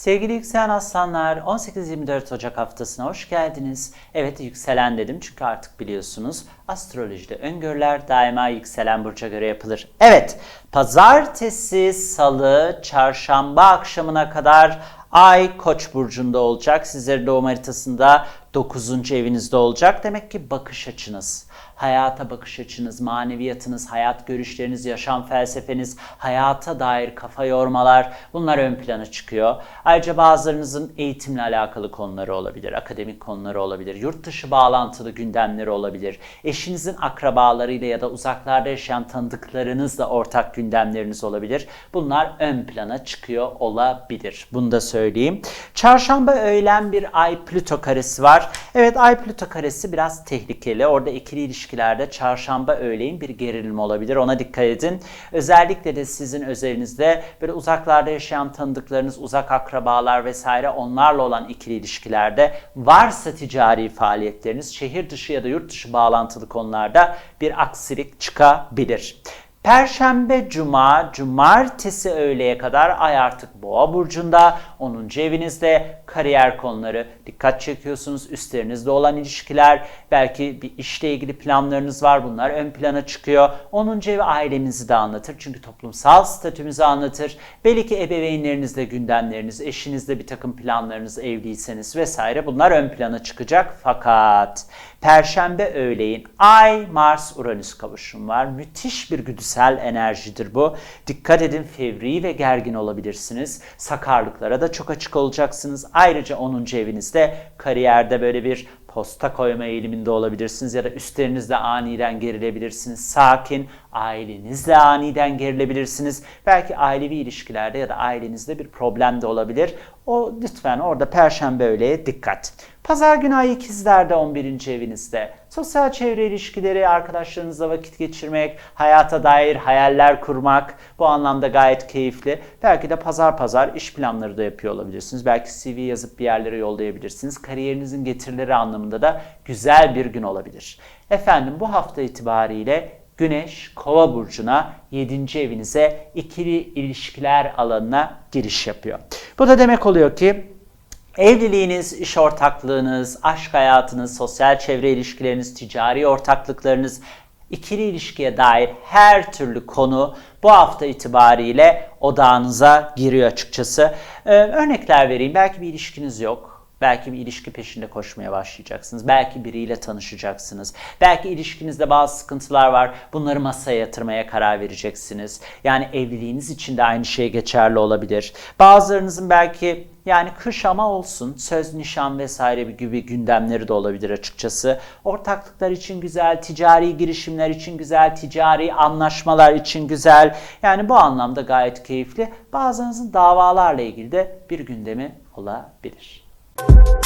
Sevgili yükselen aslanlar 18-24 Ocak haftasına hoş geldiniz. Evet yükselen dedim çünkü artık biliyorsunuz astrolojide öngörüler daima yükselen burca göre yapılır. Evet pazartesi, salı, çarşamba akşamına kadar Ay Koç burcunda olacak. Sizlerin doğum haritasında 9. evinizde olacak. Demek ki bakış açınız, hayata bakış açınız, maneviyatınız, hayat görüşleriniz, yaşam felsefeniz, hayata dair kafa yormalar bunlar ön plana çıkıyor. Ayrıca bazılarınızın eğitimle alakalı konuları olabilir, akademik konuları olabilir, yurt dışı bağlantılı gündemleri olabilir. Eşinizin akrabalarıyla ya da uzaklarda yaşayan tanıdıklarınızla ortak gündemleriniz olabilir. Bunlar ön plana çıkıyor olabilir. Bunu da söyleyeyim. Çarşamba öğlen bir Ay Plüto karesi var. Evet Ay Plüto karesi biraz tehlikeli. Orada ikili ilişkilerde çarşamba öğleyin bir gerilim olabilir. Ona dikkat edin. Özellikle de sizin özelinizde böyle uzaklarda yaşayan tanıdıklarınız, uzak akrabalar vesaire onlarla olan ikili ilişkilerde varsa ticari faaliyetleriniz şehir dışı ya da yurt dışı bağlantılı konularda bir aksilik çıkabilir. Perşembe, cuma, cumartesi öğleye kadar ay artık boğa burcunda, 10. evinizde kariyer konuları dikkat çekiyorsunuz. Üstlerinizde olan ilişkiler, belki bir işle ilgili planlarınız var bunlar ön plana çıkıyor. 10. ev ailenizi de anlatır çünkü toplumsal statümüzü anlatır. Belki ebeveynlerinizle gündemleriniz, eşinizle bir takım planlarınız evliyseniz vesaire bunlar ön plana çıkacak. Fakat Perşembe öğleyin Ay Mars Uranüs kavuşum var. Müthiş bir güdüsel enerjidir bu. Dikkat edin fevri ve gergin olabilirsiniz. Sakarlıklara da çok açık olacaksınız. Ayrıca 10. evinizde kariyerde böyle bir posta koyma eğiliminde olabilirsiniz ya da üstlerinizle aniden gerilebilirsiniz. Sakin, ailenizle aniden gerilebilirsiniz. Belki ailevi ilişkilerde ya da ailenizde bir problem de olabilir. O lütfen orada perşembe öğleye dikkat. Pazar günü ay ikizlerde 11. evinizde. Sosyal çevre ilişkileri, arkadaşlarınızla vakit geçirmek, hayata dair hayaller kurmak bu anlamda gayet keyifli. Belki de pazar pazar iş planları da yapıyor olabilirsiniz. Belki CV yazıp bir yerlere yollayabilirsiniz. Kariyerinizin getirileri anlamında da güzel bir gün olabilir. Efendim bu hafta itibariyle Güneş Kova burcuna 7. evinize ikili ilişkiler alanına giriş yapıyor. Bu da demek oluyor ki Evliliğiniz, iş ortaklığınız, aşk hayatınız, sosyal çevre ilişkileriniz, ticari ortaklıklarınız, ikili ilişkiye dair her türlü konu bu hafta itibariyle odağınıza giriyor açıkçası. Ee, örnekler vereyim. Belki bir ilişkiniz yok. Belki bir ilişki peşinde koşmaya başlayacaksınız. Belki biriyle tanışacaksınız. Belki ilişkinizde bazı sıkıntılar var. Bunları masaya yatırmaya karar vereceksiniz. Yani evliliğiniz için de aynı şey geçerli olabilir. Bazılarınızın belki yani kış ama olsun söz nişan vesaire gibi gündemleri de olabilir açıkçası. Ortaklıklar için güzel, ticari girişimler için güzel, ticari anlaşmalar için güzel. Yani bu anlamda gayet keyifli. Bazılarınızın davalarla ilgili de bir gündemi olabilir. Thank you.